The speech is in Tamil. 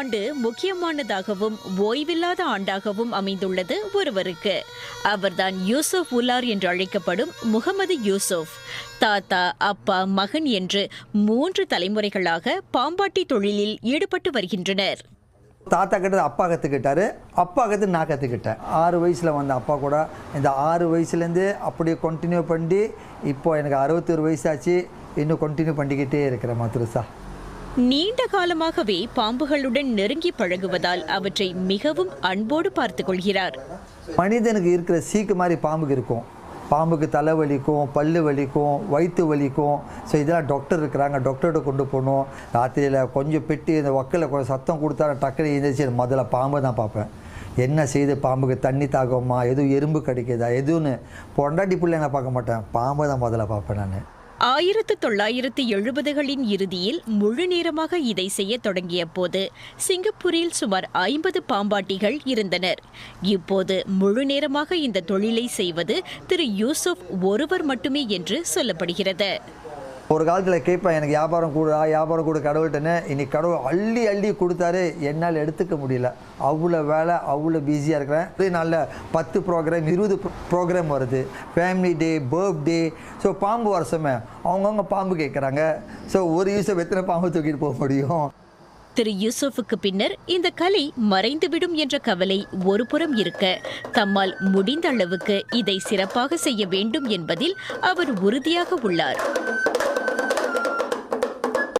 ஆண்டு முக்கியமானதாகவும் ஓய்வில்லாத ஆண்டாகவும் அமைந்துள்ளது ஒருவருக்கு. அவர்தான் யூசுப் உலார் என்று அழைக்கப்படும் முகமது யூசுப். தாத்தா அப்பா மகன் என்று மூன்று தலைமுறைகளாக பாம்பாட்டி தொழிலில் ஈடுபட்டு வருகின்றனர். தாத்தா கிட்ட அப்பா கற்றுக்கிட்டாரு அப்பா கற்று நான் கற்றுக்கிட்டேன் ஆறு வயசில் வந்த அப்பா கூட இந்த ஆறு வயசுலேருந்து அப்படியே கண்டினியூ பண்ணி இப்போ எனக்கு அறுபத்தொரு வயசாச்சு இன்னும் கண்டினியூ பண்ணிக்கிட்டே இருக்கிறேன் மதுரசா நீண்ட காலமாகவே பாம்புகளுடன் நெருங்கி பழகுவதால் அவற்றை மிகவும் அன்போடு பார்த்து கொள்கிறார். மனிதனுக்கு இருக்கிற சீக்கு மாதிரி பாம்புக்கு இருக்கும். பாம்புக்கு தலை வலிக்கும் பல்லு வலிக்கும் வயிற்று வலிக்கும். ஸோ இதெல்லாம் டாக்டர் இருக்கிறாங்க. டாக்டர்கிட்ட கொண்டு போகணும். ராத்திரியில் கொஞ்சம் பெட்டி இந்த ஒக்கில் கொஞ்சம் சத்தம் கொடுத்தா டக்குனு எழுந்திரிச்சு முதல்ல பாம்பு தான் பார்ப்பேன். என்ன செய்து பாம்புக்கு தண்ணி தாகமா? எதுவும் எறும்பு கடிக்குதா? எதுவும் பொண்டாட்டி பிள்ளைங்க பார்க்க மாட்டேன். பாம்பு தான் முதல்ல பார்ப்பேன் நான். ஆயிரத்து தொள்ளாயிரத்து எழுபதுகளின் இறுதியில் முழு நேரமாக இதை செய்ய தொடங்கிய போது சிங்கப்பூரில் சுமார் ஐம்பது பாம்பாட்டிகள் இருந்தனர். இப்போது முழு நேரமாக இந்த தொழிலை செய்வது திரு யூசுப் ஒருவர் மட்டுமே என்று சொல்லப்படுகிறது. ஒரு காலத்தில் கேட்பேன் எனக்கு வியாபாரம் கூட வியாபாரம் கூட கடவுள்கிட்டனே இன்னைக்கு கடவுள் அள்ளி அள்ளி கொடுத்தாரு. என்னால் எடுத்துக்க முடியல. அவ்வளோ வேலை அவ்வளோ பிஸியாக இருக்கிறேன். அதே நாளில் பத்து ப்ரோக்ராம் இருபது ப்ரோக்ராம் வருது. ஃபேமிலி டே பர்த்டே ஸோ பாம்பு வருஷமே அவங்கவுங்க பாம்பு கேட்குறாங்க. ஸோ ஒரு யூஸ் எத்தனை பாம்பு தூக்கிட்டு போக முடியும்? திரு யூசுஃபுக்கு பின்னர் இந்த கலை மறைந்துவிடும் என்ற கவலை ஒரு புறம் இருக்க. தம்மால் முடிந்த அளவுக்கு இதை சிறப்பாக செய்ய வேண்டும் என்பதில் அவர் உறுதியாக உள்ளார்.